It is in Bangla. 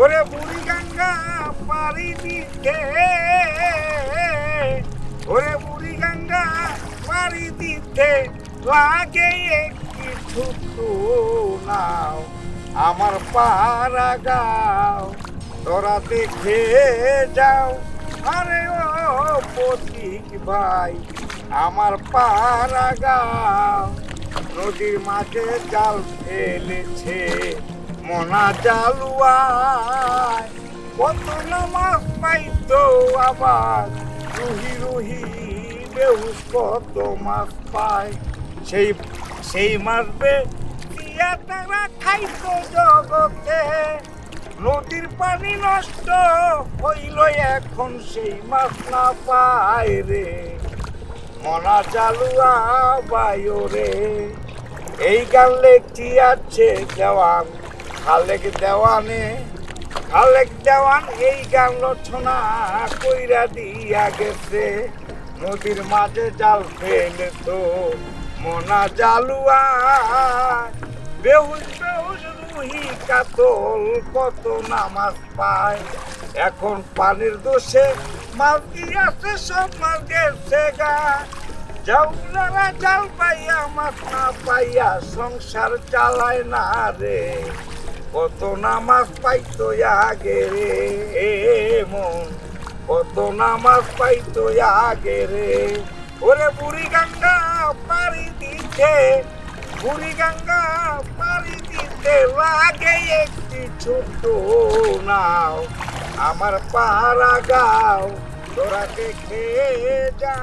ওরে বুড়ি গঙ্গা পারি দিতে। ওরে বুড়ি গঙ্গা পারি দিতে। লাগে একটি নাও, আমার পাড়া গাও। তোরা দেখে যাও। আরে ও পথিক ভাই, আমার পাড়া গাও। নদীর মাঝে জাল ফেলেছে। মনা জালুয়ায় কত না মাছ পাইতো আবার। রুহি রুহি বেহুস কত মাছ পায়। সেই সেই মাছ বে দিয়া তারা খাইতো জগতে। নদীর পানি নষ্ট হইল এখন সেই মাছ না পায় রে। মনা চালুয়া বায়ো রে, এই গান লেখছি আছে দেওয়ান। খালেক দেওয়ানে, খালেক দেওয়ান এই গান রচনা কইরা দিয়া গেছে। নদীর মাঝে জাল ফেলে তো মনা জালুয়া। বেহুশ বেহুশ রুহি কাতল, কত নামাজ পায়। এখন পানির দোষে মাছ দিয়াছে, সব মাছ গেছে গা। জাউলারা জাল পাইয়া, মাছ না পাইয়া সংসার চালায় না রে। কত নামাজ পাইতো আগে রে মন। কত নামাজ পাইতো আগে রে। ওরে বুড়ি গঙ্গা পারি দিতে, বুড়ি গঙ্গা পারি দিতে লাগে একটি ছোট নাও। আমার পাড়া গাও তোরা দেখে যা।